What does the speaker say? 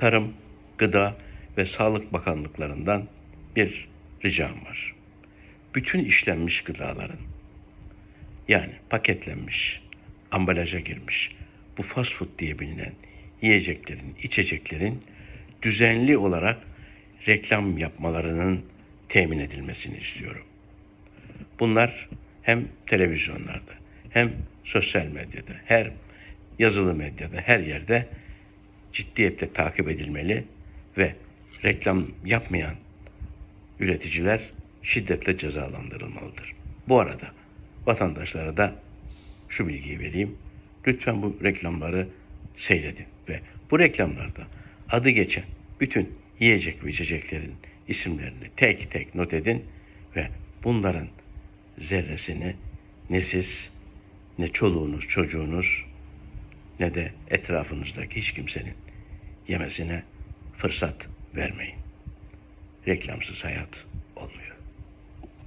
Tarım, Gıda ve Sağlık Bakanlıklarından bir ricam var. Bütün işlenmiş gıdaların yani paketlenmiş, ambalaja girmiş bu fast food diye bilinen yiyeceklerin, içeceklerin düzenli olarak reklam yapmalarının temin edilmesini istiyorum. Bunlar hem televizyonlarda hem sosyal medyada, her yazılı medyada, her yerde ciddiyetle takip edilmeli ve reklam yapmayan üreticiler şiddetle cezalandırılmalıdır. Bu arada vatandaşlara da şu bilgiyi vereyim. Lütfen bu reklamları seyredin ve bu reklamlarda adı geçen bütün yiyecek ve içeceklerin isimlerini tek tek not edin ve bunların zerresini ne siz ne çoluğunuz çocuğunuz ne de etrafınızdaki hiç kimsenin yemesine fırsat vermeyin. Reklamsız hayat